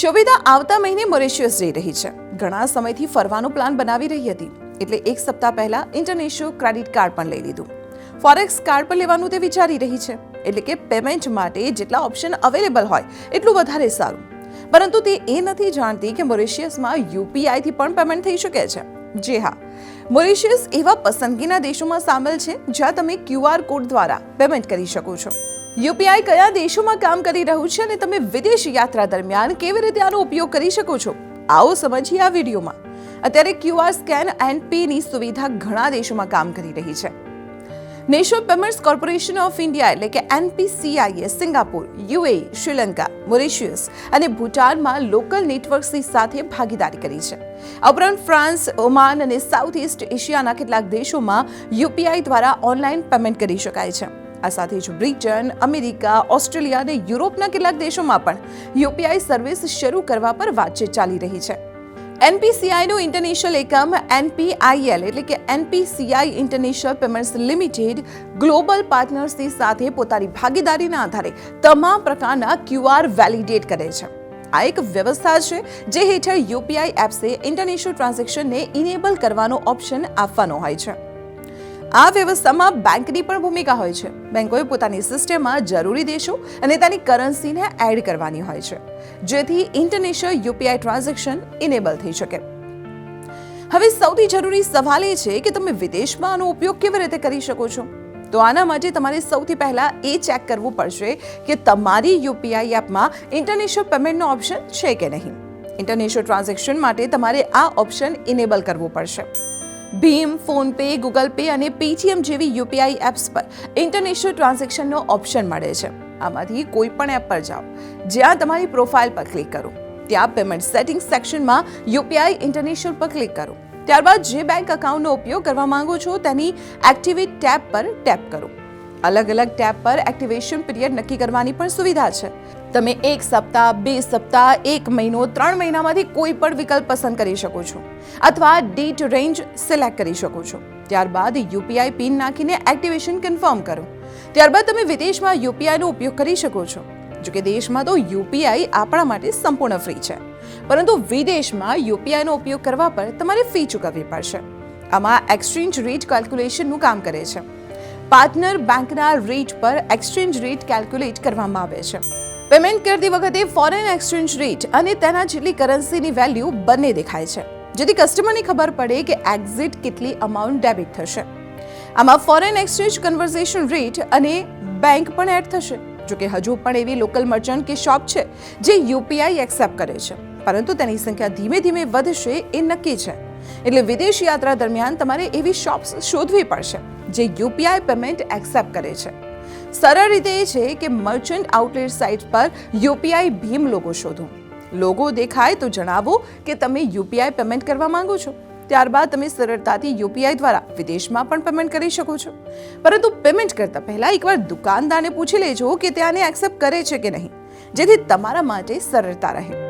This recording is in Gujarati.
શોભિતા આવતા મહિને મોરેશિયસ જઈ રહી છે. ઘણા સમયથી ફરવાનો પ્લાન બનાવી રહી હતી. એટલે એક સપ્તાહ પહેલા ઇન્ટરનેશનલ ક્રેડિટ કાર્ડ પણ લઈ લીધું. ફોરેક્સ કાર્ડ પણ લેવાનું તે વિચારી રહી છે. એટલે કે પેમેન્ટ માટે જેટલા ઓપ્શન અવેલેબલ હોય, એટલું વધારે સારું. પરંતુ તે એ નથી જાણતી કે મોરેશિયસમાં યુપીઆઈથી પણ પેમેન્ટ થઈ શકે છે. જી હા. મોરેશિયસ એવા પસંદગીના દેશોમાં સામેલ છે જ્યાં તમે ક્યુઆર કોડ દ્વારા પેમેન્ટ કરી શકો છો. યુપીઆઈ કયા દેશોમાં કામ કરી રહ્યું છે અને તમે વિદેશ યાત્રા દરમિયાન કેવી રીતે આનો ઉપયોગ કરી શકો છો? આવો સમજીએ આ વિડીયોમાં. અત્યારે ક્યુઆર સ્કેન એન્ડ પેની સુવિધા ઘણા દેશોમાં કામ કરી રહી છે. National Payments Corporation of India એટલે કે એનપીસીઆઈએ સિંગાપુર યુએ શ્રીલંકા, મોરિશિયસ અને ભૂટાનમાં લોકલ નેટવર્ક્સની સાથે ભાગીદારી કરી છે. ઉપરાંત ફ્રાન્સ, ઓમાન અને સાઉથ ઇસ્ટ એશિયાના કેટલાક દેશોમાં યુપીઆઈ દ્વારા ઓનલાઈન પેમેન્ટ કરી શકાય છે. આ સાથે જ બ્રિટન, અમેરિકા, ઓસ્ટ્રેલિયા અને યુરોપના કેટલાક દેશોમાં પણ યુપીઆઈ સર્વિસ શરૂ કરવા પર વાતચીત ચાલી રહી છે. એનપીસીઆઈનું ઇન્ટરનેશનલ એકમ એનપીઆઈએલ એટલે કે NPCI international payments limited global પાર્ટનર્સની સાથે પોતાની ભાગીદારીના આધારે તમામ પ્રકારના ક્યુઆર વેલિડેટ કરે છે. આ એક વ્યવસ્થા છે જે હેઠળ યુપીઆઈ એપ્સે ઇન્ટરનેશનલ ટ્રાન્ઝેક્શનને ઇનેબલ કરવાનો ઓપ્શન આપવાનો હોય છે. આ વ્યવસ્થામાં બેંકની પણ ભૂમિકા હોય છે. બેંકોએ પોતાની સિસ્ટમમાં જરૂરી દેશો અને તેની કરન્સીને એડ કરવાની હોય છે. જેથી ઇન્ટરનેશનલ યુપીઆઈ ટ્રાન્ઝેક્શન ઇનેબલ થઈ શકે. હવે સૌથી જરૂરી સવાલ એ છે કે તમે વિદેશમાં આનો ઉપયોગ કેવી રીતે કરી શકો છો? તો આના માટે તમારે સૌથી પહેલાં એ ચેક કરવું પડશે કે તમારી યુપીઆઈ એપમાં ઇન્ટરનેશનલ પેમેન્ટનો ઓપ્શન છે કે નહીં. ઇન્ટરનેશનલ ટ્રાન્ઝેક્શન માટે તમારે આ ઓપ્શન ઇનેબલ કરવું પડશે. ભીમ, ફોનપે, ગૂગલ પે અને પેટીએમ જેવી યુપીઆઈ એપ્સ પર ઇન્ટરનેશનલ ટ્રાન્ઝેક્શનનો ઓપ્શન મળે છે. આમાંથી કોઈ પણ એપ પર જાઓ. જ્યાં તમારી પ્રોફાઇલ પર ક્લિક કરો. ત્યાં પેમેન્ટ સેટિંગ સેક્શનમાં યુપીઆઈ ઇન્ટરનેશનલ પર ક્લિક કરો. ત્યારબાદ જે બેંક એકાઉન્ટનો ઉપયોગ કરવા માંગો છો તેની એક્ટિવેટ ટેબ પર ટેપ કરો. અલગ અલગ ટેબ પર એક્ટિવેશન પીરિયડ નક્કી કરવાની પણ સુવિધા છે. તમે એક સપ્તાહ, બે સપ્તાહ, એક મહિનો, ત્રણ મહિનામાંથી કોઈ પણ વિકલ્પ પસંદ કરી શકો છો અથવા ડેટ રેન્જ સિલેક્ટ કરી શકો છો. ત્યારબાદ યુપીઆઈ પિન નાખીને એક્ટિવેશન કન્ફર્મ કરો. ત્યારબાદ તમે વિદેશમાં યુપીઆઈનો ઉપયોગ કરી શકો છો. જો કે દેશમાં તો યુપીઆઈ આપણા માટે સંપૂર્ણ ફ્રી છે. પરંતુ વિદેશમાં યુપીઆઈનો ઉપયોગ કરવા પર તમારે ફી ચૂકવવી પડશે. આમાં એક્સચેન્જ રેટ કેલ્ક્યુલેશનનું કામ કરે છે. પાર્ટનર બેંકના રેટ પર એક્સચેન્જ રેટ કેલ્ક્યુલેટ કરવામાં આવે છે. પેમેન્ટ કરતી વખતે ફોરેન એક્સચેન્જ રેટ અને તેના જેટલી કરન્સીની વેલ્યુ બંને દેખાય છે. જેથી કસ્ટમરને ખબર પડે કે એક્ઝિટ કેટલી અમાઉન્ટ ડેબિટ થશે. આમાં ફોરેન એક્સચેન્જ કન્વર્ઝેશન રેટ અને બેંક પણ એડ થશે. જોકે હજુ પણ એવી લોકલ મર્ચન્ટ કે શોપ છે, જે યુપીઆઈ એક્સેપ્ટ કરે છે. પરંતુ તેની સંખ્યા ધીમે ધીમે વધશે એ નક્કી છે. એટલે વિદેશ યાત્રા દરમિયાન તમારે એવી શોપ્સ શોધવી પડશે, જે યુપીઆઈ પેમેન્ટ એક્સેપ્ટ કરે છે. સરળ રીતે એ છે કે મર્ચન્ટ આઉટલેટ સાઇટ પર યુપીઆઈ ભીમ લોગો શોધો. લોગો દેખાય તો જણાવો કે તમે યુપીઆઈ પેમેન્ટ કરવા માંગો છો. ત્યારબાદ તમે સરળતાથી યુપીઆઈ દ્વારા વિદેશમાં પણ પેમેન્ટ કરી શકો છો. પરંતુ પેમેન્ટ કરતા પહેલા એકવાર દુકાનદારને પૂછી લેજો કે તે આને એક્સેપ્ટ કરે છે કે નહીં, જેથી તમારા માટે સરળતા રહે.